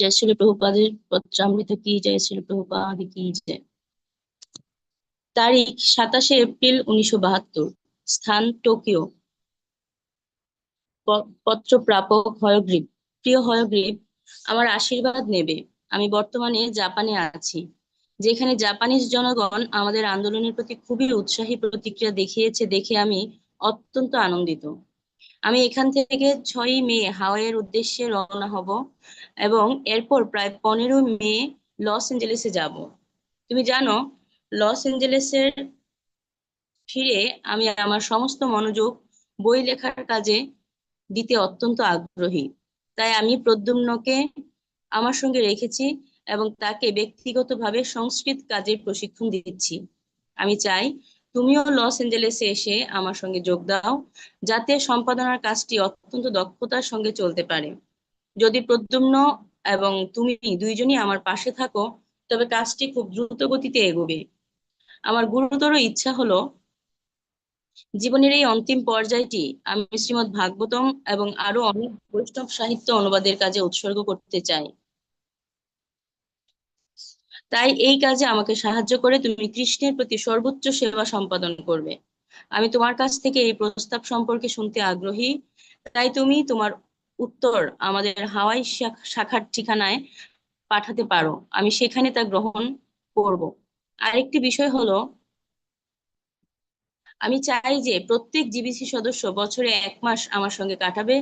জয় শ্রী প্রভুপাদের পত্রামৃত কি জয় শ্রী প্রভুপাদ কি জয় তারিখ, সাতাশে এপ্রিল উনিশশো বাহাত্তর। স্থান, টোকিও। পত্র প্রাপক, হয়গ্রীব। প্রিয় হয়গ্রীব, আমার আশীর্বাদ নেবে। আমি বর্তমানে জাপানে আছি, যেখানে জাপানিজ জনগণ আমাদের আন্দোলনের প্রতি খুবই উৎসাহী প্রতিক্রিয়া দেখিয়েছে, দেখে আমি অত্যন্ত আনন্দিত। আমি এখান থেকে ছয়ই মে হাওয়াইয়ের উদ্দেশ্যে রওনা হব এবং এরপর প্রায় পনেরো মে লস এঞ্জেলেসে যাব। তুমি জানো, লস এঞ্জেলেসের ফিরে আমি আমার সমস্ত মনোযোগ, বই লেখার কাজে দিতে অত্যন্ত আগ্রহী। তাই আমি প্রদ্যুম্নকে আমার সঙ্গে রেখেছি এবং তাকে ব্যক্তিগতভাবে সংস্কৃত কাজের প্রশিক্ষণ দিচ্ছি। আমি চাই তুমিও লস এঞ্জেলেসে এসে আমার সঙ্গে যোগ দাও, যাতে সম্পাদনার কাজটি অত্যন্ত দক্ষতার সঙ্গে চলতে পারে। যদি প্রদ্যুম্ন এবং তুমি দুইজনই আমার পাশে থাকো, তবে কাজটি খুব দ্রুত গতিতে এগোবে। আমার গুরুতর ইচ্ছা হলো, জীবনের এই অন্তিম পর্যায়টি আমি শ্রীমৎ ভাগবতম এবং আরও অনেক বৈষ্ণব সাহিত্য অনুবাদের কাজে উৎসর্গ করতে চাই। তাই এই কাজে আমাকে সাহায্য করে তুমি কৃষ্ণের প্রতি সর্বোচ্চ সেবা সম্পাদন করবে। আমি তোমার কাছ থেকে এই প্রস্তাব সম্পর্কে শুনতে আগ্রহী। তাই তুমি তোমার উত্তর আমাদের হাওয়াই শাখার ঠিকানায় পাঠাতে পারো। আমি সেখানে তা গ্রহণ করব। আরেকটি বিষয় হলো, আমি চাই যে প্রত্যেক জিবিসি সদস্য বছরে এক মাস আমার সঙ্গে কাটাবে,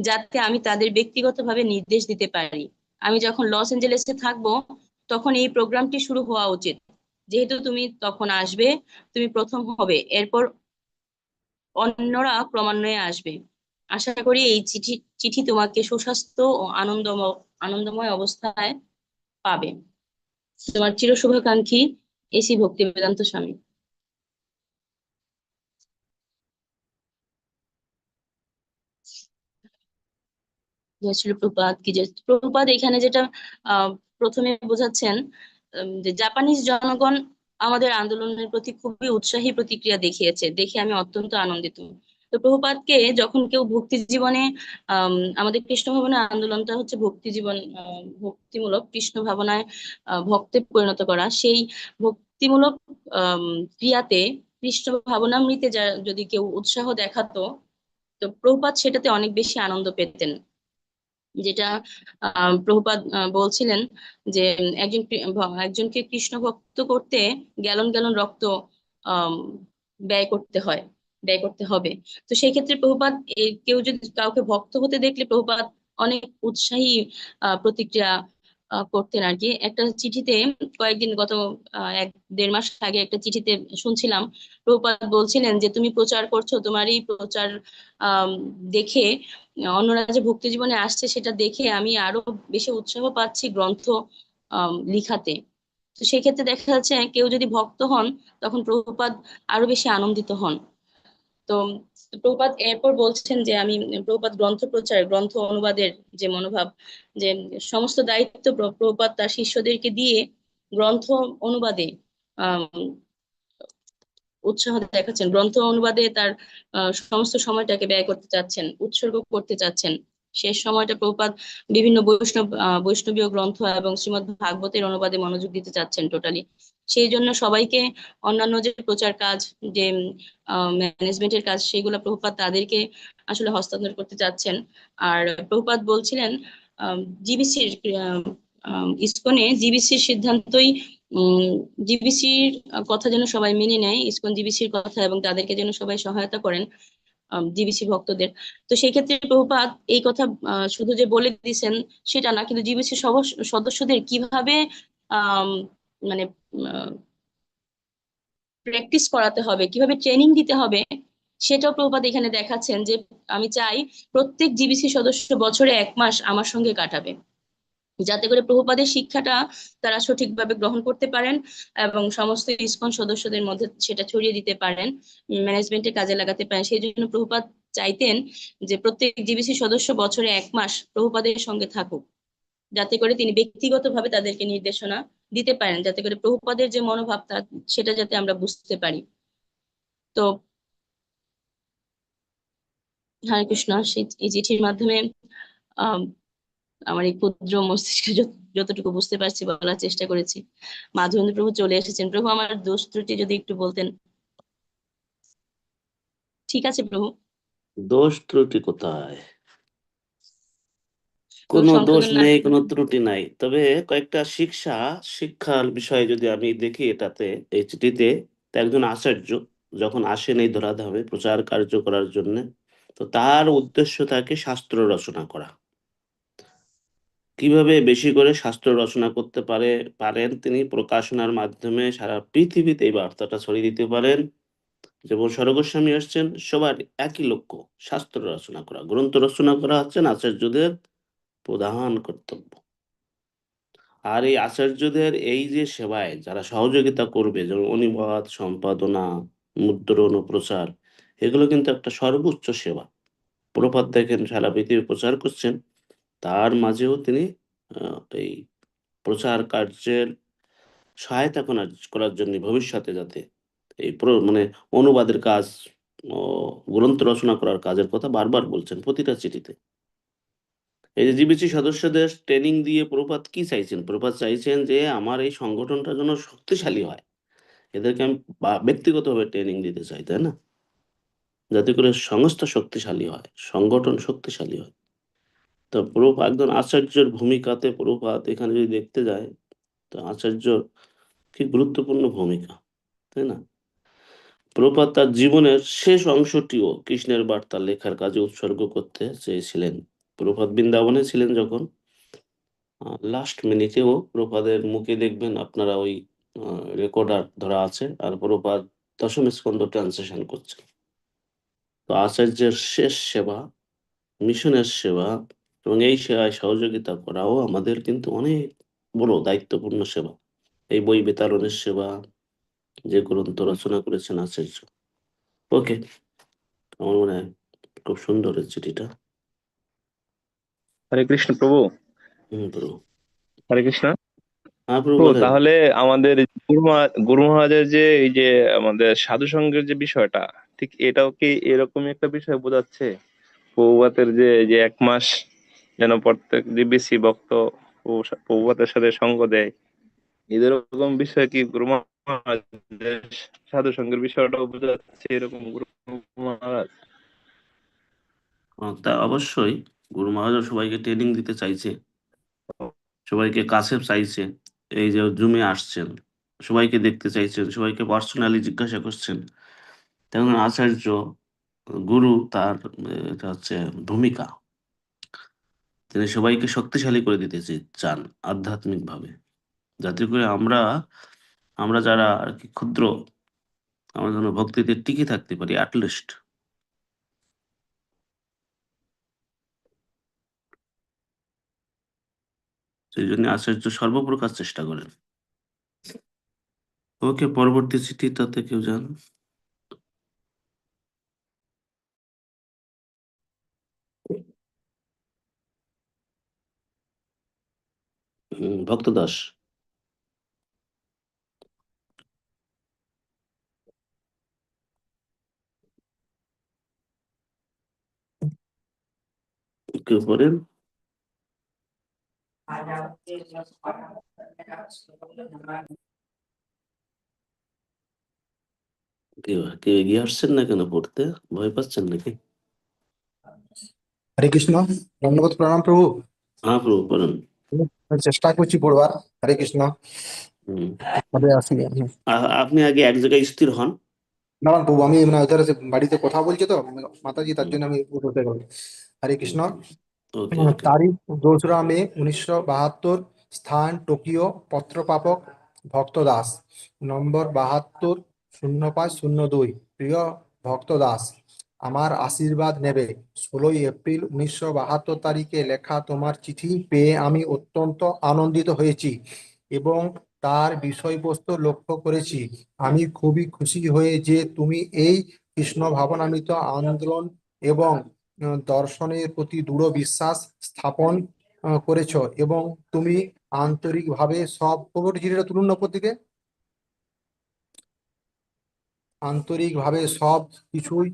যাতে আমি তাদের ব্যক্তিগতভাবে নির্দেশ দিতে পারি। আমি যখন লস এঞ্জেলেসে থাকব তখন এই প্রোগ্রামটি শুরু হওয়া উচিত। যেহেতু তুমি তখন আসবে, তুমি প্রথম হবে, এরপর অন্যরা ক্রমান্বয়ে আসবে। আশা করি এই চিঠি চিঠি তোমাকে সুস্বাস্থ্য ও আনন্দময় আনন্দময় অবস্থায় পাবে। তোমার চির শুভাকাঙ্ক্ষী এসি ভক্তি বেদান্ত স্বামী। প্রপাত কি জয় প্রপাত এখানে যেটা, আহ প্রথমে বোঝাচ্ছেন যে জাপানিজ জনগণ আমাদের আন্দোলনের প্রতি খুবই উৎসাহী প্রতিক্রিয়া দেখিয়েছে। দেখে আমি অত্যন্ত আনন্দিত। তো প্রভুপাতকে যখন কেউ ভক্তি জীবনে আমাদের কৃষ্ণ ভাবনা আন্দোলনটা হচ্ছে ভক্তি জীবন ভক্তিমূলক, কৃষ্ণ ভাবনায় ভক্তে পরিণত করা, সেই ভক্তিমূলক ক্রিয়াতে কৃষ্ণ ভাবনা ভাবনামৃতে যদি কেউ উৎসাহ দেখাতো, তো প্রভুপাত সেটাতে অনেক বেশি আনন্দ পেতেন। যেটা প্রভুপাদ বলছিলেন যে একজন একজনকে কৃষ্ণ ভক্ত করতে গ্যালন গ্যালন রক্ত ব্যয় করতে হয়, ব্যয় করতে হবে। তো সেই ক্ষেত্রে প্রভুপাত কেউ যদি কাউকে ভক্ত হতে দেখলে প্রভুপাত অনেক উৎসাহী প্রতিক্রিয়া করতেন আর কি একটা চিঠিতে কয়েকদিন গত এক দেড় মাস আগে একটা চিঠিতে শুনছিলাম প্রভুপাত বলছিলেন যে, তুমি প্রচার করছ তোমার এই প্রচার দেখে, অন্যরা যে ভক্তি জীবনে আসছে, সেটা দেখে আমি আরও বেশি উৎসাহ পাচ্ছি গ্রন্থ লিখাতে। তো সেক্ষেত্রে দেখা যাচ্ছে, কেউ যদি ভক্ত হন, তখন প্রভুপাদ আরও বেশি আনন্দিত হন। তো প্রপাত এরপর বলছেন যে আমি প্রপাত গ্রন্থ প্রচার, গ্রন্থ অনুবাদের যে মনোভাব, যে সমস্ত দায়িত্ব প্রপাত তার শিষ্যদেরকে দিয়ে গ্রন্থ অনুবাদে উৎসাহ দেখাচ্ছেন। গ্রন্থ অনুবাদে তার সমস্ত সময়টাকে ব্যয় করতে চাচ্ছেন, উৎসর্গ করতে চাচ্ছেন। শেষ সময়টা প্রপাত বিভিন্ন বৈষ্ণব বৈষ্ণবীয় গ্রন্থ এবং শ্রীমদ ভাগবতের অনুবাদে মনোযোগ দিতে চাচ্ছেন টোটালি সেই জন্য সবাইকে অন্যান্য যে প্রচার কাজ, যে ম্যানেজমেন্টের কাজ সেগুলো প্রভুপাত তাদেরকে আসলে হস্তান্তর করতে চাচ্ছেন। আর প্রভুপাত বলছিলেন জিবিসির ইসকনে জিবিসির সিদ্ধান্তই জিবিসির কথা যেন সবাই মেনে নেয়, ইসকন জিবিসির কথা এবং তাদেরকে যেন সবাই সহায়তা করেন জিবিসি ভক্তদের। তো সেই ক্ষেত্রে প্রভুপাত এই কথা শুধু যে বলে দিয়েছেন সেটা না, কিন্তু জিবিসি সদস্যদের কীভাবে মানে প্র্যাকটিস করাতে হবে, কীভাবে ট্রেনিং দিতে হবে, সেটাও প্রভুপাত এখানে দেখাচ্ছেন যে, আমি চাই প্রত্যেক জিবিসি সদস্য বছরে এক মাস আমার সঙ্গে কাটাবে। যাতে করে প্রভুপাদের শিক্ষাটা তারা সঠিকভাবে গ্রহণ করতে পারেন এবং সমস্ত ইস্কন সদস্যদের মধ্যে সেটা ছড়িয়ে দিতে পারেন ম্যানেজমেন্টে কাজে লাগাতে পারেন। সেই জন্য প্রভুপাত চাইতেন যে, প্রত্যেক জিবিসি সদস্য বছরে এক মাস প্রভুপাদের সঙ্গে থাকুক। যাতে করে তিনি ব্যক্তিগতভাবে তাদেরকে নির্দেশনা দিতে পারেন, যাতে করে প্রভুপাদের যে মনোভাব সেটা যাতে আমরা বুঝতে পারি। তো হরে কৃষ্ণ এই চিঠির মাধ্যমে আমার এই ক্ষুদ্র মস্তিষ্কে যত- যতটুকু বুঝতে পারছি, বলার চেষ্টা করেছি। মাধবেন্দ্র প্রভু চলে এসেছেন। প্রভু, আমার দোষ ত্রুটি যদি একটু বলতেন। ঠিক আছে প্রভু। দোষ ত্রুটি কোথায়? কোনো দোষ নেই কোনো ত্রুটি নাই। তবে কয়েকটা শিক্ষা শিক্ষার বিষয়ে যদি আমি দেখি এটাতে এই চিঠিতে একজন আচার্য যখন আসেন এই ধরাধামে প্রচার কার্য করার জন্য তো তার উদ্দেশ্য থাকে শাস্ত্র রচনা করা। কীভাবে বেশি করে শাস্ত্র রচনা করতে পারে পারেন তিনি প্রকাশনার মাধ্যমে সারা পৃথিবীতে এই বার্তাটা ছড়িয়ে দিতে পারেন। যেমন স্বর্গস্বামী আসছেন সবার একই লক্ষ্য শাস্ত্র রচনা করা। গ্রন্থ রচনা করা হচ্ছেন আচার্যদের প্রধান কর্তব্য। আর এই আচার্যদের এই যে সেবায় যারা সহযোগিতা করবে, যেমন অনুবাদ, সম্পাদনা, মুদ্রণ ও প্রচার, এগুলো কিন্তু একটা সর্বোচ্চ সেবা। প্রপাত দেখেন, সারা পৃথিবী প্রচার করছেন, তার মাঝেও তিনি এই প্রচার কার্যের সহায়তা করার জন্য ভবিষ্যতে যাতে এই মানে অনুবাদের কাজ গ্রন্থ রচনা করার কাজের কথা বারবার বলছেন প্রতিটা চিঠিতে। এই যে জিবিসি সদস্যদের ট্রেনিং দিয়ে প্রপাত কি চাইছেন? প্রপাত চাইছেন যে আমার এই সংগঠনটা যেন শক্তিশালী হয়। এদেরকে আমি ব্যক্তিগতভাবে ট্রেনিং দিতে চাই, তাই না? যাতে করে সংস্থা শক্তিশালী হয়, সংগঠন শক্তিশালী হয়। তো প্রভু একজন আচার্যের ভূমিকাতে প্রপাত এখানে যদি দেখতে যায়, তো আচার্য কি গুরুত্বপূর্ণ ভূমিকা, তাই না? প্রপাত তার জীবনের শেষ অংশটিও কৃষ্ণের বার্তা, লেখার কাজে উৎসর্গ করতে চেয়েছিলেন। প্রপাত বৃন্দাবনে ছিলেন যখন লাস্ট মিনিটেও প্রপাদের মুখে দেখবেন আপনারা ওই রেকর্ডার ধরা আছে আর প্রপাত দশম স্কন্ধ ট্রান্সলেশন করছে। তো আচার্যের শেষ সেবা, মিশনের সেবা এবং এই সেবায় সহযোগিতা করাও আমাদের কিন্তু অনেক বড় দায়িত্বপূর্ণ সেবা। এই বই বিতরণের সেবা যে গ্রন্থ রচনা করেছেন আচার্য। ওকে আমার মনে হয় খুব সুন্দর চিঠিটা। হরে কৃষ্ণ প্রভু। হরে কৃষ্ণ। তাহলে আমাদের গুরু মহা- মহারাজের যে এই যে আমাদের সাধু সঙ্গের যে বিষয়টা ঠিক এটাও কি এরকমই একটা বিষয় বোঝাচ্ছে? প্রভুপাতের যে এই যে এক মাস যেন প্রত্যেক ডিবিসি ভক্ত প্রভু- প্রভুপাতের সাথে সঙ্গ দেয় এদের এরকম বিষয় কি গুরু মহারাজের সাধু সঙ্গের বিষয়টাও বোঝাচ্ছে এরকম গুরু মহারাজ? তা অবশ্যই। গুরু মহারাজ সবাইকে ট্রেনিং দিতে চাইছে। সবাইকে কাছে চাইছে। এই যে জুমে আসছেন, সবাইকে দেখতে চাইছেন, সবাইকে পার্সোনালি জিজ্ঞাসা করছেন। তেমন আচার্য, গুরু তার, এটা হচ্ছে ভূমিকা। তিনি সবাইকে শক্তিশালী করে দিতে চান আধ্যাত্মিক ভাবে যাতে করে আমরা আমরা যারা আর কি ক্ষুদ্র, আমরা যেন ভক্তিতে টিকে থাকতে পারি অ্যাটলিস্ট সেই জন্য আচার্য সর্বপ্রকার চেষ্টা করেন। ওকে, পরবর্তী চিঠি তাতে কেউ যান। ভক্ত দাস। কেউ পড়েন? কেউ কেউ এগিয়ে আসছেন না কেন পড়তে? ভয় পাচ্ছেন নাকি? হরে কৃষ্ণ ধন্যবাদ প্রণাম প্রভু। হ্যাঁ প্রভু আমি চেষ্টা করছি পড়বার। হরে কৃষ্ণ। আপনি আগে এক জায়গায় স্থির হন। না প্রভু আমি মানে বাড়িতে কথা বলছি তো মাতাজি তার জন্য আমি হরে কৃষ্ণ। তারিখ দোসরা মে উনিশশো বাহাত্তর স্থান টোকিও পত্রপ্রাপক ভক্ত দাস। নম্বর বাহাত্তর শূন্য পাঁচ শূন্য দুই। প্রিয় ভক্ত দাস আমার আশীর্বাদ নেবে। ষোলোই এপ্রিল উনিশশো বাহাত্তর তারিখে লেখা তোমার চিঠি পেয়ে আমি অত্যন্ত আনন্দিত হয়েছি এবং তার বিষয়বস্তু লক্ষ্য করেছি। আমি খুবই খুশি হয়ে যে তুমি এই কৃষ্ণ ভাবনামৃত আন্দোলন এবং দর্শনের প্রতি দৃঢ় বিশ্বাস স্থাপন করেছ এবং তুমি আন্তরিকভাবে সব জিনিসটা তুলুন উপর দিকে। আন্তরিকভাবে সব কিছুই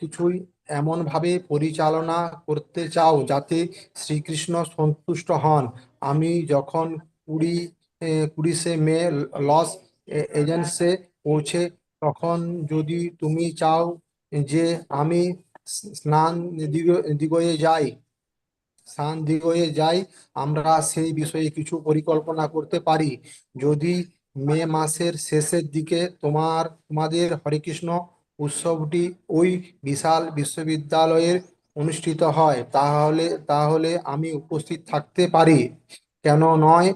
কিছুই এমনভাবে পরিচালনা করতে চাও যাতে শ্রীকৃষ্ণ সন্তুষ্ট হন। আমি যখন কুড়ি কুড়িশে মে, লস এজেন্সে পৌঁছে, তখন যদি তুমি চাও যে আমি স্নান দিগ- দিগয়ে যাই, স্নান দিগয়ে যাই, আমরা সেই বিষয়ে কিছু পরিকল্পনা করতে পারি। যদি মে মাসের শেষের দিকে তোমার, তোমাদের হরেকৃষ্ণ উৎসবটি ওই বিশাল বিশ্ববিদ্যালয়ের অনুষ্ঠিত হয়, তাহলে তাহলে আমি উপস্থিত থাকতে পারি। কেন নয়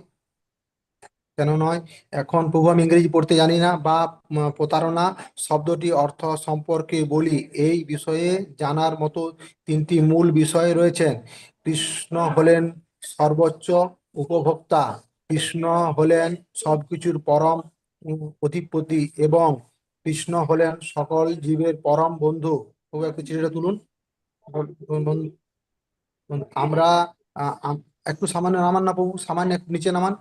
কেন নয়? এখন প্রভু আমি ইংরেজি পড়তে জানি না বা প্রতারণা শব্দটি অর্থ সম্পর্কে বলি। এই বিষয়ে জানার মতো তিনটি মূল বিষয় রয়েছেন কৃষ্ণ হলেন সর্বোচ্চ উপভোক্তা। কৃষ্ণ হলেন সবকিছুর পরম অধিপতি এবং কৃষ্ণ হলেন সকল জীবের পরম বন্ধু। প্রভু একটু চিঠিটা তুলুন। আমরা একটু সামান্য নামান না প্রভু, সামান্য একটু নিচে নামান।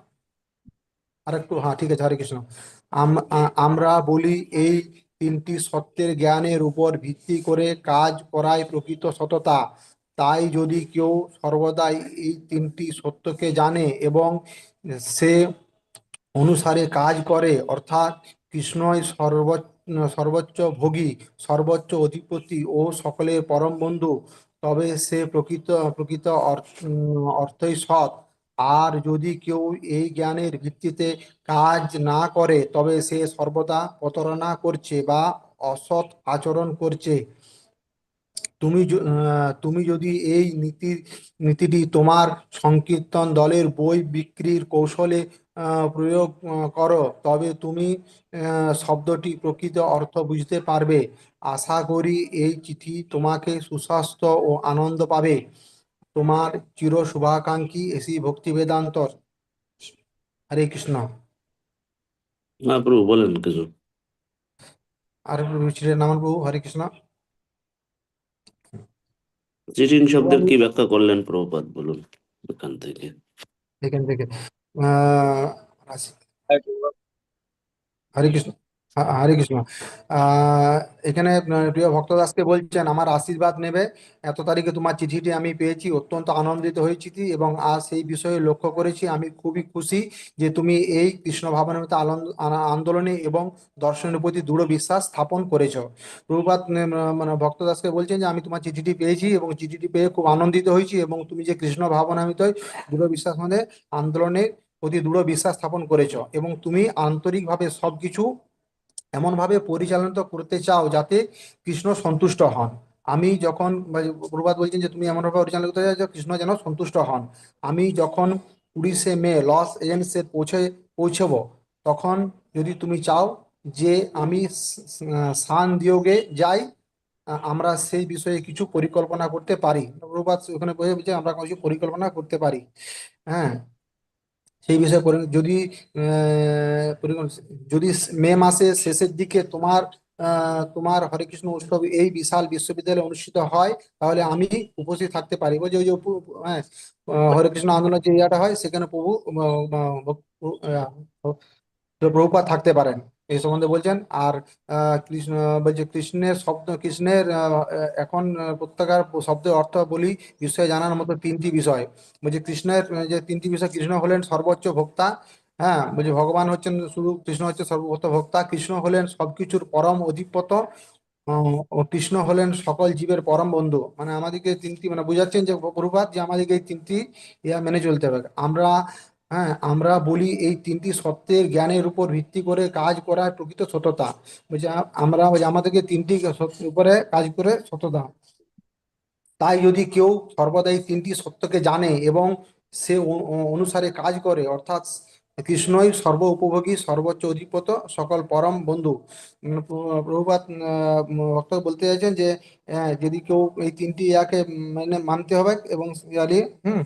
আর একটু হ্যাঁ ঠিক আছে, হরে কৃষ্ণ। আম- আমরা বলি এই তিনটি সত্যের জ্ঞানের উপর ভিত্তি করে কাজ করাই প্রকৃত সততা। তাই যদি কেউ সর্বদাই এই তিনটি সত্যকে জানে এবং সে অনুসারে কাজ করে, অর্থাৎ কৃষ্ণই সর্বোচ্চ সর্বোচ্চ ভোগী, সর্বোচ্চ অধিপতি ও সকলের পরম বন্ধু, তবে সে প্রকৃত প্রকৃত অর্থই সৎ। আর যদি কেউ এই জ্ঞানের ভিত্তিতে কাজ না করে, তবে সে সর্বদা প্রতারণা করছে বা অসৎ আচরণ করছে। তুমি তুমি যদি এই নীতি, নীতিটি তোমার সংকীর্তন দলের বই বিক্রির কৌশলে প্রয়োগ করো, তবে তুমি শব্দটি প্রকৃত অর্থ বুঝতে পারবে। আশা করি এই চিঠি তোমাকে সুস্বাস্থ্য ও আনন্দ পাবে। তোমার চির শুভাকাঙ্ক্ষী এসি ভক্তি বেদান্ত হরে কৃষ্ণ। না প্রভু বলেন কিছু। আর চিঠির নাম প্রভু হরে কৃষ্ণ। চিটিং শব্দের কি ব্যাখ্যা করলেন প্রভুপাদ বলুন এখান থেকে। এখান থেকে আহ। হরে কৃষ্ণ। হরে কৃষ্ণ। এখানে প্রিয় ভক্তদাসকে বলছেন, আমার আশীর্বাদ নেবে। এত তারিখে তোমার চিঠিটি আমি পেয়েছি, অত্যন্ত আনন্দিত হয়েছি এবং আজ সেই বিষয়ে লক্ষ্য করেছি। আমি খুবই খুশি যে তুমি এই কৃষ্ণ আনন্দ আনা- আন্দোলনে এবং দর্শনের প্রতি দৃঢ় বিশ্বাস স্থাপন করেছ। প্রভুপাত মানে ভক্তদাসকে বলছেন যে, আমি তোমার চিঠিটি পেয়েছি এবং চিঠিটি পেয়ে খুব আনন্দিত হয়েছি এবং তুমি যে কৃষ্ণ ভাবনামৃত দৃঢ় বিশ্বাস মানে আন্দোলনের প্রতি দৃঢ় বিশ্বাস স্থাপন করেছ এবং তুমি আন্তরিকভাবে সবকিছু এমনভাবে পরিচালিত করতে চাও যাতে কৃষ্ণ সন্তুষ্ট হন। আমি যখন প্রভাত বলছেন যে তুমি এমনভাবে পরিচালনা করতে চাও যে কৃষ্ণ যেন সন্তুষ্ট হন। আমি যখন উড়িষ্যে মে, লস এজেন্সে পৌঁছে, পৌঁছব, তখন যদি তুমি চাও যে আমি স- স- সান দিয়োগে যাই আমরা সেই বিষয়ে কিছু পরিকল্পনা করতে পারি। প্রভাত ওখানে বলছে, আমরা কিছু পরিকল্পনা করতে পারি। হ্যাঁ সেই বিষয়ে যদি যদি মে মাসের শেষের দিকে তোমার তোমার হরে কৃষ্ণ উৎসব এই বিশাল বিশ্ববিদ্যালয়ে অনুষ্ঠিত হয়, তাহলে আমি উপস্থিত থাকতে পারি যে ওই যে হ্যাঁ হরেকৃষ্ণ হরে কৃষ্ণ আন্দোলন যে ইয়াটা হয়, সেখানে প্রভু প্রভুপাদ থাকতে পারেন। এই সম্বন্ধে বলছেন, আর কৃষ্ণ, বলছে কৃষ্ণের শব্দ, কৃষ্ণের এখন প্রত্যেকার শব্দের অর্থ বলি বিষয়ে জানার মতো তিনটি বিষয়। বলছে কৃষ্ণের যে তিনটি বিষয়, কৃষ্ণ হলেন সর্বোচ্চ ভোক্তা হ্যাঁ বলছে ভগবান হচ্ছেন শুধু কৃষ্ণ হচ্ছে সর্বোচ্চ ভোক্তা, কৃষ্ণ হলেন সবকিছুর পরম অধিপত কৃষ্ণ হলেন সকল জীবের পরম বন্ধু। মানে আমাদেরকে তিনটি মানে বুঝাচ্ছেন যে প্রভুপাত যে আমাদেরকে এই তিনটি ইয়া মেনে চলতে হবে। আমরা হ্যাঁ আমরা বলি এই তিনটি সত্যের জ্ঞানের উপর ভিত্তি করে কাজ করা প্রকৃত সততা। বলছে আমরা আমাদেরকে তিনটি উপরে কাজ করে সততা। তাই যদি কেউ সর্বদা এই তিনটি সত্যকে জানে এবং সে অনুসারে কাজ করে অর্থাৎ কৃষ্ণই সর্ব উপভোগী সর্বোচ্চ অধিপত সকল পরম বন্ধু। উম, প্র- প্রভুপাদ আহ, উম, বক্তব্য বলতে চাইছেন যে যদি কেউ এই তিনটি ইয়াকে মানে মানতে হবে এবং হুম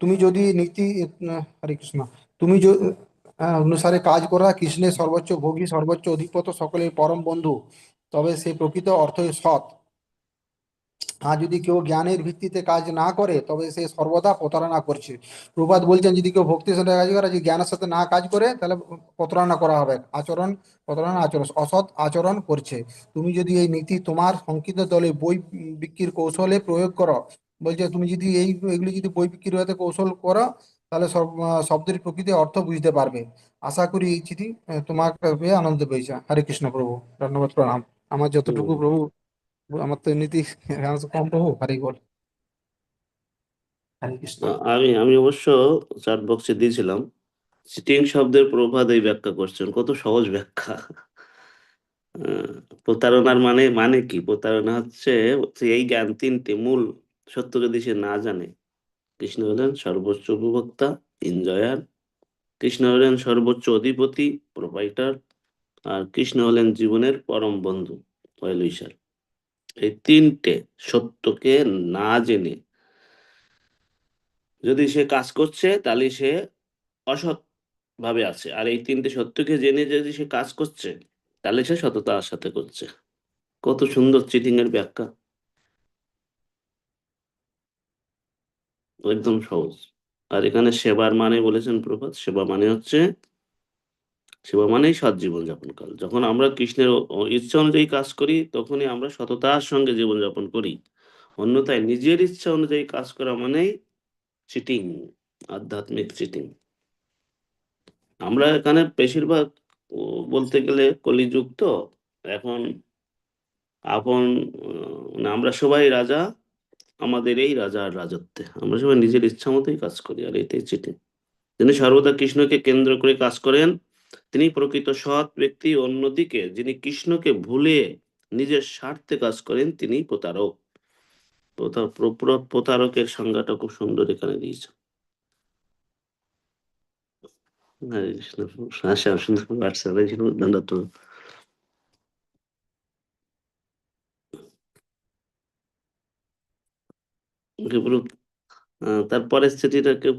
তুমি যদি নীতি হরে কৃষ্ণ, তুমি অনুসারে কাজ করা, কৃষ্ণের সর্বোচ্চ ভোগী, সর্বোচ্চ অধিপত সকলের পরম বন্ধু, তবে সে প্রকৃত অর্থই সৎ। আর যদি কেউ জ্ঞানের ভিত্তিতে কাজ না করে, তবে সে সর্বদা প্রতারণা করছে। প্রভাত বলছেন, যদি কেউ ভক্তির সাথে কাজ করে, যদি জ্ঞানের সাথে না কাজ করে, তাহলে প্রতারণা করা হবে। আচরণ, প্রতারণা আচরণ, অসৎ আচরণ করছে। তুমি যদি এই নীতি তোমার সংকিত দলে বই বিক্রির কৌশলে প্রয়োগ করো বলছে তুমি যদি এই এগুলি যদি বই বিক্রি হতে কৌশল করো তাহলে সব শব্দের প্রকৃতি অর্থ বুঝতে পারবে। আশা করি এই চিঠি তোমার পেয়ে আনন্দ পেয়েছে। হরে কৃষ্ণ প্রভু। ধন্যবাদ প্রণাম। আমার যতটুকু প্রভু আমার তো এমনিতেই কম প্রভু। হরি বল। হরে কৃষ্ণ। আমি আমি অবশ্য চ্যাট বক্সে দিয়েছিলাম চিটিং শব্দের প্রভাত এই ব্যাখ্যা করছেন কত সহজ ব্যাখ্যা। আহ, প্রতারণার মানে মানে কি? প্রতারণা হচ্ছে হচ্ছে এই জ্ঞান তিনটে মূল সত্য যদি সে না জানে। কৃষ্ণ হলেন সর্বোচ্চ উপভোক্তা এনজয়ার কৃষ্ণ হলেন সর্বোচ্চ অধিপতি প্রোভাইডার আর কৃষ্ণ হলেন জীবনের পরম বন্ধু ওয়েলউইশার এই তিনটে সত্যকে না জেনে যদি সে কাজ করছে, তাহলে সে অসৎ ভাবে আছে। আর এই তিনটে সত্যকে জেনে যদি সে কাজ করছে, তাহলে সে সততার সাথে করছে। কত সুন্দর চিটিং এর ব্যাখ্যা। একদম সহজ। আর এখানে সেবার মানে বলেছেন প্রভাত, সেবা মানে হচ্ছে, সেবা মানেই সৎ জীবন যাপন করা যখন আমরা কৃষ্ণের ইচ্ছা অনুযায়ী কাজ করি, তখনই আমরা সততার সঙ্গে জীবন যাপন করি। অন্যথায় নিজের ইচ্ছা অনুযায়ী কাজ করা মানেই চিটিং আধ্যাত্মিক চিটিং আমরা এখানে বেশিরভাগ বলতে গেলে কলিযুগ তো, এখন আপন মানে আমরা সবাই রাজা আমাদের এই রাজার রাজত্বে। আমরা সবাই নিজের ইচ্ছা মতোই কাজ করি, আর এটাই চিটিং যিনি সর্বদা কৃষ্ণকে কেন্দ্র করে কাজ করেন, তিনি প্রকৃত সৎ ব্যক্তি। অন্যদিকে যিনি কৃষ্ণকে ভুলে নিজের স্বার্থে কাজ করেন, তিনি প্রতারক। প্রতা- প্র- প্র- প্রতারকের সংজ্ঞাটা খুব সুন্দর এখানে দিয়েছে। হরে কৃষ্ণ আশা সুন্দর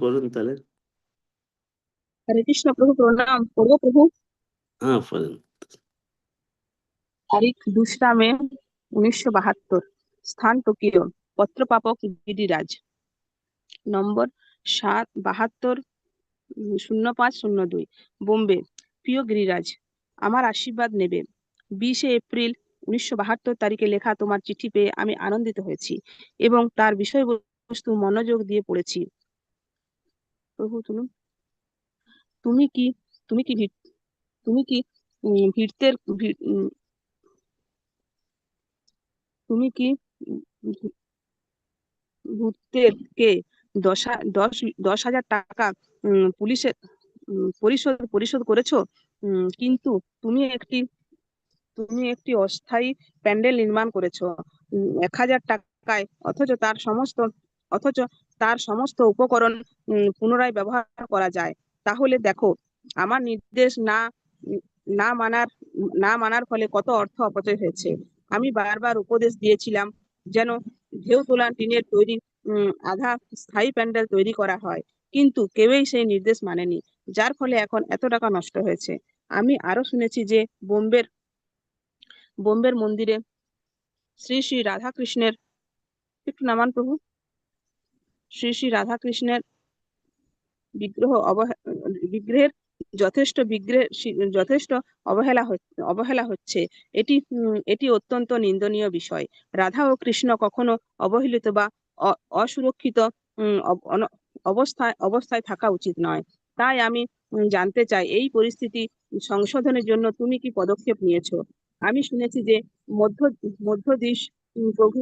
পড়ুন তাহলে। হরে কৃষ্ণ প্রভু প্রণাম করব প্রভু। হ্যাঁ পড়েন তারিখ দোসরা মে উনিশশো বাহাত্তর। স্থান টোকিও পত্রপ্রাপক গিরিরাজ। নম্বর সাত বাহাত্তর শূন্য পাঁচ শূন্য দুই। বোম্বে প্রিয় গিরিরাজ আমার আশীর্বাদ নেবে। বিশে এপ্রিল উনিশশো বাহাত্তর তারিখে লেখা তোমার চিঠি পেয়ে আমি আনন্দিত হয়েছি এবং তার বিষয়বস্তু মনোযোগ দিয়ে পড়েছি। প্রভু তুমি? কি তুমি কি তুমি কি উম, ভীতের ভী- উম, তুমি কি ভূতেরকে দশ দশ দশ হাজার টাকা পুলিশের পরিশোধ পরিশোধ করেছ? কিন্তু তুমি একটি তুমি একটি অস্থায়ী প্যান্ডেল নির্মাণ করেছ। এক হাজার টাকায়, অথচ তার সমস্ত, অথচ তার সমস্ত উপকরণ পুনরায় ব্যবহার করা যায়। তাহলে দেখো, আমার নির্দেশ না না মানার না মানার ফলে কত অর্থ অপচয় হয়েছে। আমি বারবার উপদেশ দিয়েছিলাম যেন ঢেউ তোলা টিনের তৈরি আধা স্থায়ী প্যান্ডেল তৈরি করা হয়, কিন্তু কেউই সেই নির্দেশ মানেনি, যার ফলে এখন এত টাকা নষ্ট হয়েছে। আমি আরও শুনেছি যে বোম্বের বোম্বের মন্দিরে শ্রী শ্রী রাধাকৃষ্ণের একটু নামান প্রভু। শ্রী শ্রী রাধাকৃষ্ণের বিগ্রহ বিগ্রহের যথেষ্ট বিগ্রহ, যথেষ্ট অবহেলা অবহেলা হচ্ছে। এটি এটি অত্যন্ত নিন্দনীয় বিষয়। রাধা ও কৃষ্ণ কখনো অবহেলিত বা অসুরক্ষিত অবস্থায় অবস্থায় থাকা উচিত নয়। তাই আমি জানতে চাই, এই পরিস্থিতি সংশোধনের জন্য তুমি কি পদক্ষেপ নিয়েছো? আমি শুনেছি যে মধ্য, মধ্যদিশ প্রভু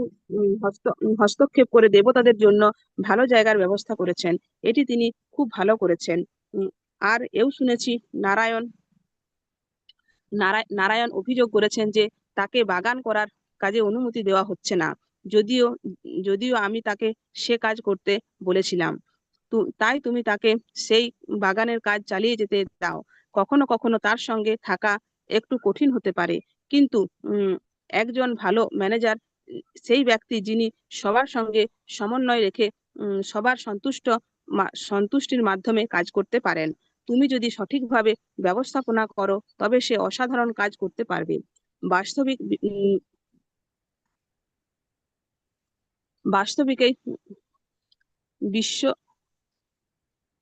হস্ত হস্তক্ষেপ করে দেবতাদের জন্য ভালো জায়গার ব্যবস্থা করেছেন। এটি তিনি খুব ভালো করেছেন। আর এও শুনেছি নারায়ণ নারায়- নারায়ণ অভিযোগ করেছেন যে তাকে বাগান করার কাজে অনুমতি দেওয়া হচ্ছে না। যদিও যদিও আমি তাকে সে কাজ করতে বলেছিলাম। তাই তুমি তাকে সেই বাগানের কাজ চালিয়ে যেতে দাও। কখনো কখনো তার সঙ্গে থাকা একটু কঠিন হতে পারে। কিন্তু একজন ভালো ম্যানেজার সেই ব্যক্তি যিনি সবার সঙ্গে সমন্বয় রেখে সবার সন্তুষ্ট সন্তুষ্টির মাধ্যমে কাজ করতে পারেন। তুমি যদি সঠিকভাবে ব্যবস্থাপনা করো তবে সে অসাধারণ কাজ করতে পারবে। বাস্তবিক বি- উম, বাস্তবিকই বিশ্ব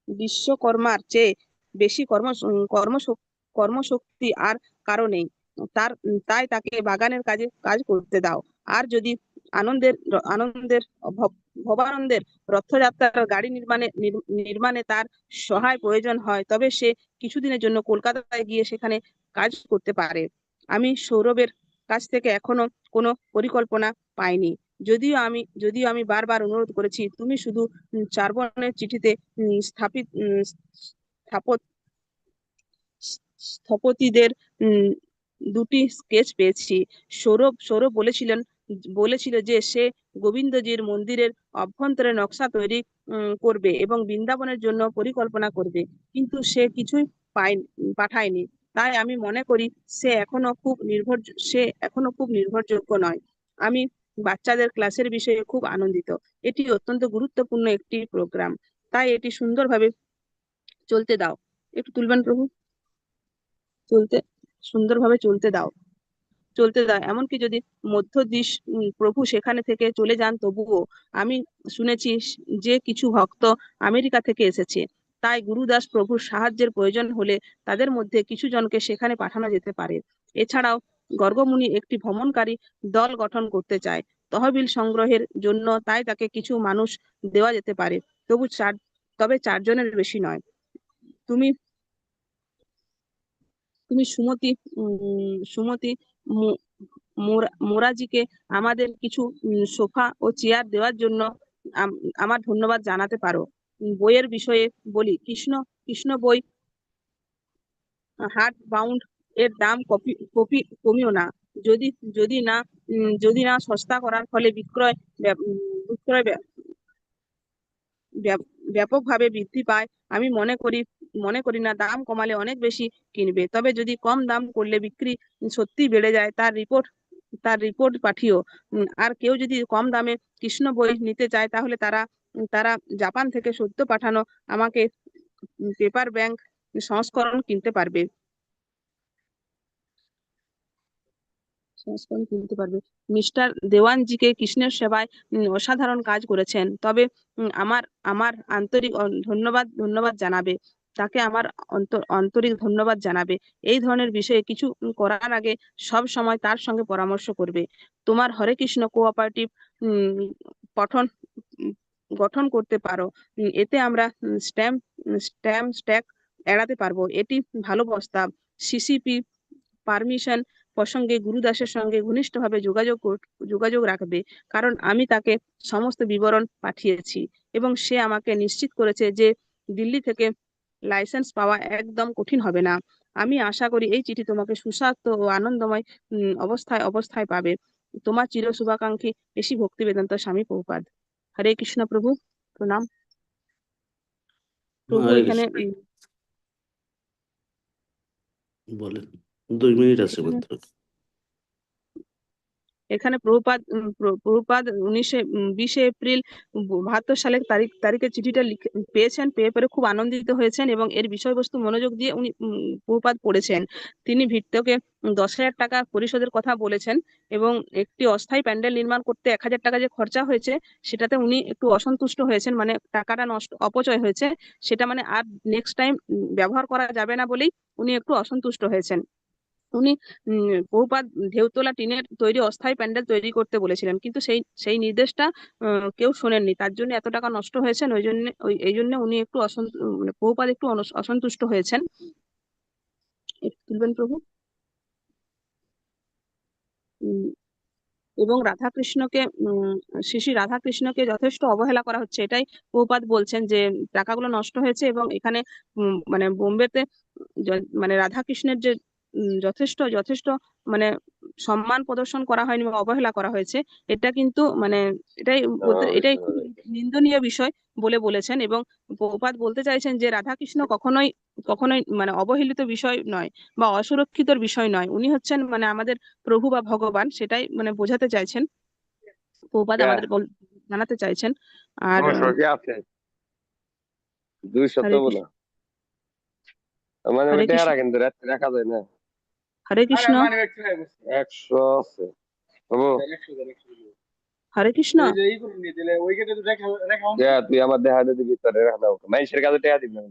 বিশ্বকর্মার চেয়ে বেশি কর্ম কর্ম কর্মশক্তি আর কারও নেই। তার তাই তাকে বাগানের কাজে কাজ করতে দাও। আর যদি আনন্দের আনন্দের ভব- ভবানন্দের রথযাত্রার গাড়ি নির্মাণে নির- নির্মাণে তার সহায় প্রয়োজন হয় তবে সে কিছুদিনের জন্য কলকাতায় গিয়ে সেখানে কাজ করতে পারে। আমি সৌরভের কাছ থেকে এখনও কোনো পরিকল্পনা পাইনি। যদিও আমি যদিও আমি বারবার অনুরোধ করেছি তুমি শুধু উম, চার বর্ণের চিঠিতে স্থাপিত স্থাপত স্থপতিদের দুটি স্কেচ পেয়েছি। সৌরভ সৌরভ বলেছিলেন, বলেছিল যে সে গোবিন্দজির মন্দিরের অভ্যন্তরে নকশা তৈরি করবে এবং বৃন্দাবনের জন্য পরিকল্পনা করবে। কিন্তু সে কিছুই পাই পাঠায়নি। তাই আমি মনে করি সে এখনও খুব নির্ভর, সে এখনও খুব নির্ভরযোগ্য নয়। আমি বাচ্চাদের ক্লাসের বিষয়ে খুব আনন্দিত। এটি অত্যন্ত গুরুত্বপূর্ণ একটি প্রোগ্রাম তাই এটি সুন্দরভাবে চলতে দাও। একটু তুলবেন প্রভু? চলতে। সুন্দরভাবে চলতে দাও। চলতে দাও। এমনকি যদি মধ্যদিশ উম, প্রভু সেখানে থেকে চলে যান তবুও আমি শুনেছি যে কিছু ভক্ত আমেরিকা থেকে এসেছে। তাই গুরুদাস প্রভুর সাহায্যের প্রয়োজন হলে তাদের মধ্যে কিছু জনকে সেখানে পাঠানো যেতে পারে। এছাড়াও গর্গমুনি একটি ভ্রমণকারী দল গঠন করতে চায়। তহবিল সংগ্রহের জন্য তাই তাকে কিছু মানুষ দেওয়া যেতে পারে। তবু চার তবে চারজনের বেশি নয়। তুমি তুমি সুমতি সুমতি মোরাজিকে আমাদের কিছু সোফা ও চেয়ার দেওয়ার জন্য আমার ধন্যবাদ জানাতে পারো। বইয়ের বিষয়ে বলি, কৃষ্ণ কৃষ্ণ বই হার্ড বাউন্ড এর দাম কপি কপি, কমিও না। যদি যদি না যদি না সস্তা করার ফলে বিক্রয় বিক্রয় ব্যাপ- ব্যাপ- ব্যাপকভাবে বৃদ্ধি পায়, আমি মনে করি মনে করি না, দাম কমালে অনেক বেশি কিনবে। তবে যদি কম দাম করলে বিক্রি সত্যি বেড়ে যায়, তার রিপোর্ট তার রিপোর্ট পাঠিও। আর কেউ যদি কম দামে কৃষ্ণ বই নিতে চায়, তাহলে তারা তারা জাপান থেকে সদ্য পাঠানো আমাকে পেপার ব্যাংক সংস্করণ কিনতে পারবে। সংস্করণ কিনতে পারবে। মিস্টার দেওয়ানজিকে কৃষ্ণের সেবায় অসাধারণ কাজ করেছেন। তবে আমার আমার আন্তরিক ধন্যবাদ ধন্যবাদ জানাবে। তাকে আমার আন্তরিক ধন্যবাদ জানাবে। এই ধরনের বিষয়ে কিছু করার আগে সব সময় তার সঙ্গে পরামর্শ করবে। তোমার হরে কৃষ্ণ কোঅপারেটিভ পঠন গঠন করতে পারো। এতে আমরা স্ট্যাম্প স্ট্যাম্প স্ট্যাক এড়াতে পারব। এটি ভালো প্রস্তাব। সিসিপি পারমিশন প্রসঙ্গে গুরুদাসের সঙ্গে ঘনিষ্ঠভাবে যোগাযোগ যোগাযোগ রাখবে। কারণ আমি তাকে সমস্ত বিবরণ পাঠিয়েছি এবং সে আমাকে নিশ্চিত করেছে যে দিল্লি থেকে লাইসেন্স পাওয়া একদম কঠিন হবে না। আমি আশা করি এই চিঠি তোমাকে সুস্বাস্থ্য ও আনন্দময় অবস্থায় অবস্থায় পাবে। তোমার চির শুভাকাঙ্ক্ষী ঋষি ভক্তি বেদান্ত স্বামী প্রভুপাদ। হরে কৃষ্ণ প্রভু প্রণাম। প্রভু এখানে বলেন। দুই মিনিট আছে মাত্র এখানে প্রভুপাদ প্রভুপাদ উনিশে বিশে এপ্রিল বাহাত্তর সালের তারিখ, তারিখে চিঠিটা পেয়েছেন, পেয়ে পরে খুব আনন্দিত হয়েছেন এবং এর বিষয়বস্তু মনোযোগ দিয়ে উনি প্রভুপাদ পড়েছেন। তিনি ভিত্তকে দশ হাজার টাকা পরিশোধের কথা বলেছেন এবং একটি অস্থায়ী প্যান্ডেল নির্মাণ করতে এক হাজার টাকা যে খরচা হয়েছে, সেটাতে উনি একটু অসন্তুষ্ট হয়েছেন মানে টাকাটা নষ্ট, অপচয় হয়েছে। সেটা মানে আর নেক্সট টাইম ব্যবহার করা যাবে না বলেই উনি একটু অসন্তুষ্ট হয়েছেন। উনি বহুপাত ঢেউতলা টিনের তৈরি অস্থায়ী প্যান্ডেল তৈরি করতে বলেছিলেন। কিন্তু সেই সেই নির্দেশটা কেউ শোনেননি। তার জন্য এত টাকা নষ্ট হয়েছেন, ওই জন্য এই জন্য উনি একটু মানে বহুপাত একটু অসন্তুষ্ট হয়েছেন। তুলবেন প্রভু। এবং রাধাকৃষ্ণকে শ্রী শ্রী রাধাকৃষ্ণকে যথেষ্ট অবহেলা করা হচ্ছে। এটাই প্রভুপাদ বলছেন যে, টাকাগুলো নষ্ট হয়েছে এবং এখানে মানে বোম্বেতে মানে রাধাকৃষ্ণের যে যথেষ্ট যথেষ্ট মানে সম্মান প্রদর্শন করা হয়নি বা অবহেলা করা হয়েছে এটা কিন্তু মানে এটাই এটাই নিন্দনীয় বিষয় বলে বলেছেন এবং প্রভুপাদ বলতে চাইছেন যে রাধাকৃষ্ণ কখনোই কখনোই মানে অবহেলিত বিষয় নয় বা অসুরক্ষিতর বিষয় নয়। উনি হচ্ছেন মানে আমাদের প্রভু বা ভগবান সেটাই মানে বোঝাতে চাইছেন। প্রভুপাদ হ্যাঁ। আমাদের জানাতে চাইছেন। আর দুইশো হরে বলো। মানে রাখা যায় না। হরে কৃষ্ণ। একশো আছে হরে কৃষ্ণ তুই আমার দেখা দিবি ভিতরে রাখা দাও। মাইসের কাছে টেয়া দিবি। না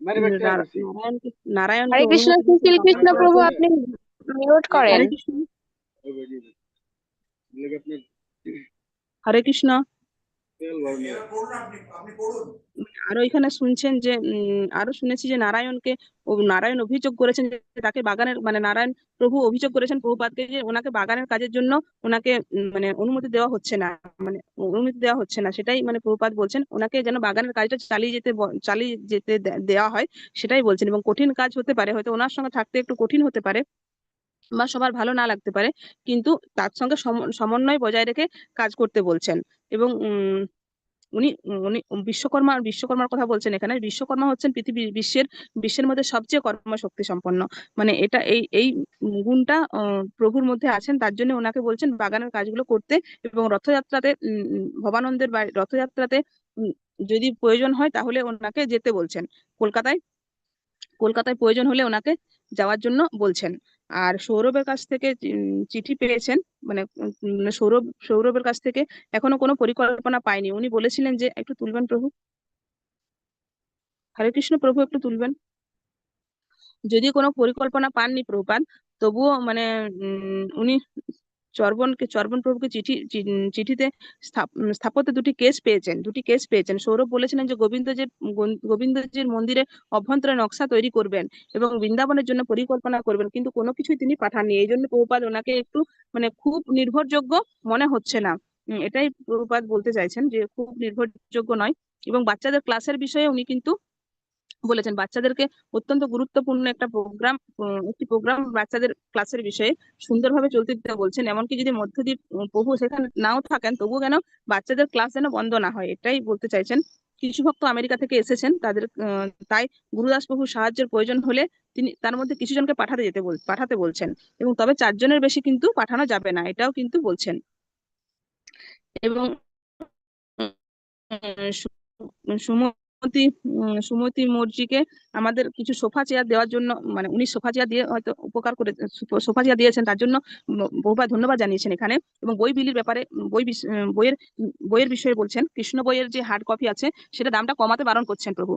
নারা- নারায়ণকে নারায়ণকে হরে কৃষ্ণ সুশীল কৃষ্ণ। প্রভু আপনি মিউট করেন। হরে কৃষ্ণ। আরও এখানে শুনছেন যে উম, আরও শুনেছি যে নারায়ণকে নারায়ণ অভিযোগ করেছেন তাকে বাগানের মানে নারায়ণ প্রভু অভিযোগ করেছেন প্রভুপাদকে যে ওনাকে বাগানের কাজের জন্য ওনাকে মানে অনুমতি দেওয়া হচ্ছে না মানে অনুমতি দেওয়া হচ্ছে না সেটাই মানে প্রভুপাদ বলছেন। ওনাকে যেন বাগানের কাজটা চালিয়ে যেতে চালিয়ে যেতে দে- দেওয়া হয় সেটাই বলছেন এবং কঠিন কাজ হতে পারে হয়তো ওনার সঙ্গে থাকতে একটু কঠিন হতে পারে। বা সবার ভালো না লাগতে পারে, কিন্তু তার সঙ্গে সম- সমন্বয় বজায় রেখে কাজ করতে বলছেন। এবং উনি উনি বিশ্বকর্মা, বিশ্বকর্মার কথা বলছেন এখানে। বিশ্বকর্মা হচ্ছেন পৃথিবীর বিশ্বের বিশ্বের মধ্যে সবচেয়ে কর্মশক্তি সম্পন্ন। মানে এটা, এই এই গুণটা প্রভুর মধ্যে আছেন, তার জন্য ওনাকে বলছেন বাগানের কাজগুলো করতে এবং রথযাত্রাতে ভবানন্দের বাড়ি, রথযাত্রাতে যদি প্রয়োজন হয় তাহলে ওনাকে যেতে বলছেন। কলকাতায় কলকাতায় প্রয়োজন হলে ওনাকে যাওয়ার জন্য বলছেন। আর সৌরভের কাছ থেকে চিঠি পেয়েছেন মানে সৌরভ, সৌরভের কাছ থেকে এখনও কোনো পরিকল্পনা পায়নি উনি বলেছিলেন যে একটু তুলবেন প্রভু। হরে কৃষ্ণ প্রভু একটু তুলবেন। যদি কোনো পরিকল্পনা পাননি প্রভুপাদ, তবুও মানে উনি চর্বণকে চর্বণ প্রভুকে চিঠি চিঠিতে স্থাপত্যে দুটি কেস পেয়েছেন, দুটি কেস পেয়েছেন। সৌরভ বলেছিলেন যে গোবিন্দজির গো- গোবিন্দজির মন্দিরে অভ্যন্তরে নকশা তৈরি করবেন এবং বৃন্দাবনের জন্য পরিকল্পনা করবেন, কিন্তু কোনো কিছুই তিনি পাঠাননি। এই জন্য প্রভুপাদ ওনাকে একটু মানে খুব নির্ভরযোগ্য মনে হচ্ছে না। এটাই প্রভুপাদ বলতে চাইছেন যে খুব নির্ভরযোগ্য নয় এবং বাচ্চাদের ক্লাসের বিষয়ে উনি কিন্তু বলেছেন। বাচ্চাদেরকে অত্যন্ত গুরুত্বপূর্ণ একটা প্রোগ্রাম একটি প্রোগ্রাম বাচ্চাদের ক্লাসের বিষয়ে সুন্দরভাবে চলতে দিতে বলছেন। এমনকি যদি মধ্যদ্বীপ উম, প্রভু সেখানে নাও থাকেন তবুও কেন বাচ্চাদের ক্লাস যেন বন্ধ না হয় এটাই বলতে চাইছেন। কিছু ভক্ত আমেরিকা থেকে এসেছেন তাদের তাই গুরুদাস প্রভুর সাহায্যের প্রয়োজন হলে তিনি তার মধ্যে কিছু জনকে পাঠাতে যেতে পাঠাতে বলছেন। এবং তবে চারজনের বেশি কিন্তু পাঠানো যাবে না এটাও কিন্তু বলছেন। এবং উম, সু- সুমতি সুমতি মর্জিকে আমাদের কিছু সোফা চেয়ার দেওয়ার জন্য মানে উনি সোফা চেয়ার দিয়ে হয়তো উপকার করে সোফা চেয়ার দিয়েছেন, তার জন্য বহুবার ধন্যবাদ জানিয়েছেন এখানে এবং বই বিলির ব্যাপারে, বই বইয়ের বইয়ের বিষয়ে বলছেন, কৃষ্ণ বইয়ের যে হার্ড কপি আছে, সেটা দামটা কমাতে বারণ করছেন প্রভু।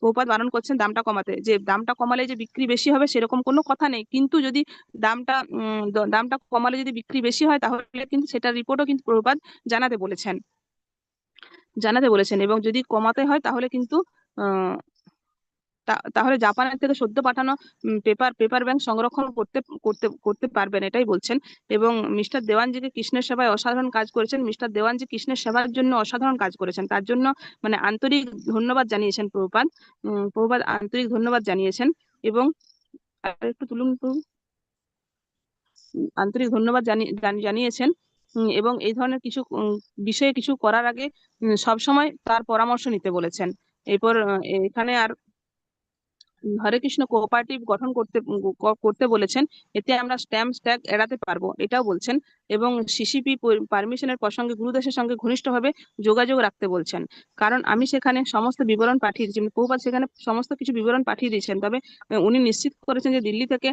প্রভুপাদ বারণ করছেন দামটা কমাতে, যে দামটা কমালে যে বিক্রি বেশি হবে সেরকম কোনো কথা নেই, কিন্তু যদি দামটা দামটা কমালে যদি বিক্রি বেশি হয় তাহলে কিন্তু সেটার রিপোর্টও কিন্তু প্রভুপাদ জানাতে বলেছেন। জানাতে বলেছেন এবং যদি কমাতে হয় তাহলে কিন্তু তাহলে জাপানের থেকে সদ্য পাঠানো পেপার পেপার ব্যাংক সংরক্ষণ করতে করতে করতে পারবেন এটাই বলছেন এবং মিস্টার দেওয়ানজিকে কৃষ্ণের সেবায় অসাধারণ কাজ করেছেন। মিস্টার দেওয়ানজি কৃষ্ণের সেবার জন্য অসাধারণ কাজ করেছেন। তার জন্য মানে আন্তরিক ধন্যবাদ জানিয়েছেন প্রভুপাদ প্রভুপাদ আন্তরিক ধন্যবাদ জানিয়েছেন এবং আর একটু তুলুন আন্তরিক ধন্যবাদ জানি- জানি- জানিয়েছেন। এবং এই ধরনের কিছু বিষয়ে কিছু করার আগে সব সময় তার পরামর্শ নিতে বলেছেন। এরপর এখানে আর হরে কৃষ্ণ কোঅপারেটিভ গঠন করতে করতে বলেছেন, এতে আমরা স্ট্যাম্প স্ট্যাগ এড়াতে পারব, এটাও বলছেন, এবং সিসিপি পারমিশনের প্রসঙ্গে, গুরুদাসের সঙ্গে ঘনিষ্ঠভাবে যোগাযোগ রাখতে বলছেন। কারণ আমি সেখানে সমস্ত বিবরণ পাঠিয়ে দিয়েছি বহুবার সেখানে সমস্ত কিছু বিবরণ পাঠিয়ে দিয়েছেন, তবে উনি নিশ্চিত করেছেন যে দিল্লি থেকে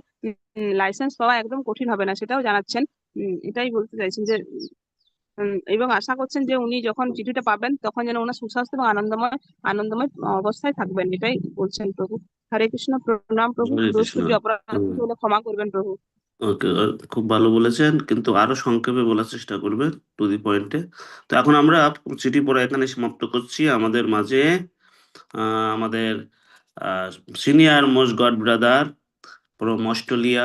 লাইসেন্স পাওয়া একদম কঠিন হবে না, সেটাও জানাচ্ছেন। এটাই বলতে চাইছেন যে এবং আশা করছেন যে উনি যখন চিঠিটা পাবেন তখন যেন ওনার সুস্বাস্থ্য এবং আনন্দময় আনন্দময় অবস্থায় থাকবেন এটাই বলছেন প্রভু। হরে কৃষ্ণ প্রণাম প্রভু অপরাধ ক্ষমা করবেন প্রভু। ওকে খুব ভালো বলেছেন কিন্তু আরও সংক্ষেপে বলার চেষ্টা করবেন টু দি পয়েন্টে। তো এখন আমরা চিঠি পড়া এখানে সমাপ্ত করছি। আমাদের মাঝে আহ, আমাদের senior most god brother from Australia